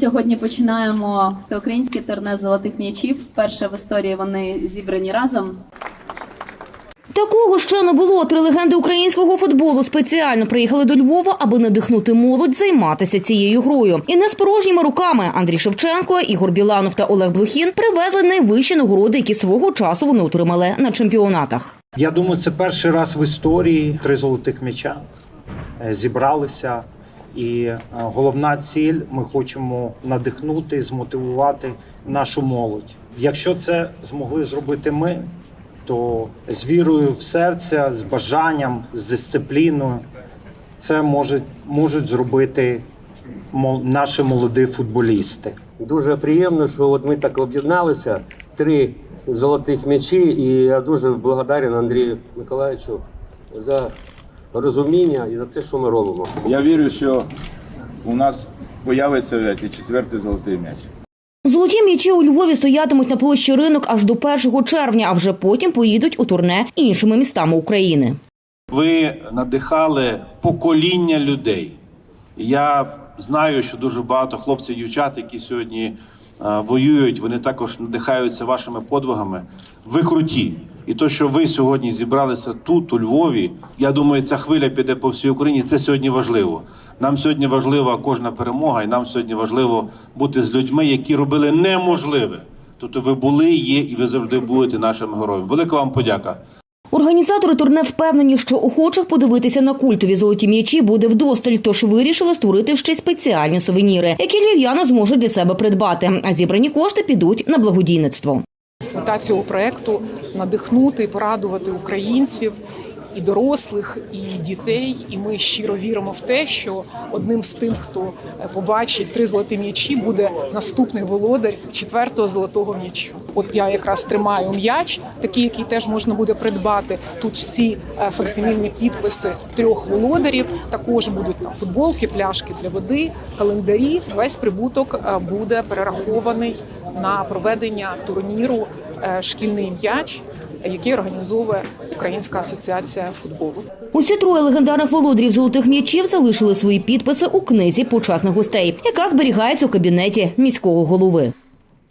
Сьогодні починаємо всеукраїнське турне золотих м'ячів. Вперше в історії вони зібрані разом. Такого ще не було. Три легенди українського футболу спеціально приїхали до Львова, аби надихнути молодь займатися цією грою. І не з порожніми руками Андрій Шевченко, Ігор Біланов та Олег Блохін привезли найвищі нагороди, які свого часу вони отримали на чемпіонатах. Я думаю, це перший раз в історії три золотих м'яча е, зібралися. І е, головна ціль ми хочемо надихнути, змотивувати нашу молодь. Якщо це змогли зробити ми, то з вірою в серце, з бажанням, з дисципліною, це можуть, можуть зробити наші молоді футболісти. Дуже приємно, що от ми так об'єдналися. Три золотих м'ячі, і я дуже благодарен Андрію Миколаївичу за розуміння і за те, що ми робимо. Я вірю, що у нас появиться і четвертий золотий м'яч. Золоті м'ячі у Львові стоятимуть на площі ринок аж до 1 червня, а вже потім поїдуть у турне іншими містами України. Ви надихали покоління людей. Я знаю, що дуже багато хлопців і дівчат, які сьогодні е, воюють, вони також надихаються вашими подвигами. Ви круті. І то, що ви сьогодні зібралися тут, у Львові, я думаю, ця хвиля піде по всій Україні. Це сьогодні важливо. Нам сьогодні важлива кожна перемога, і нам сьогодні важливо бути з людьми, які робили неможливе. Тобто ви були, є і ви завжди будете нашими героями. Велика вам подяка. Організатори турне впевнені, що охочих подивитися на культові золоті м'ячі буде вдосталь, тож вирішили створити ще спеціальні сувеніри, які львів'яни зможуть для себе придбати. А зібрані кошти підуть на благодійництво. Мета цього проекту надихнути і порадувати українців і дорослих, і дітей. І ми щиро віримо в те, що одним з тим, хто побачить три золоті м'ячі, буде наступний володар четвертого золотого м'ячу. От я якраз тримаю м'яч, такий, який теж можна буде придбати. Тут всі е, факсимільні підписи трьох володарів. Також будуть там футболки, пляшки для води, календарі. Весь прибуток е, буде перерахований на проведення турніру шкільний м'яч, який організовує Українська асоціація футболу. Усі троє легендарних володарів золотих м'ячів залишили свої підписи у книзі почесних гостей, яка зберігається у кабінеті міського голови.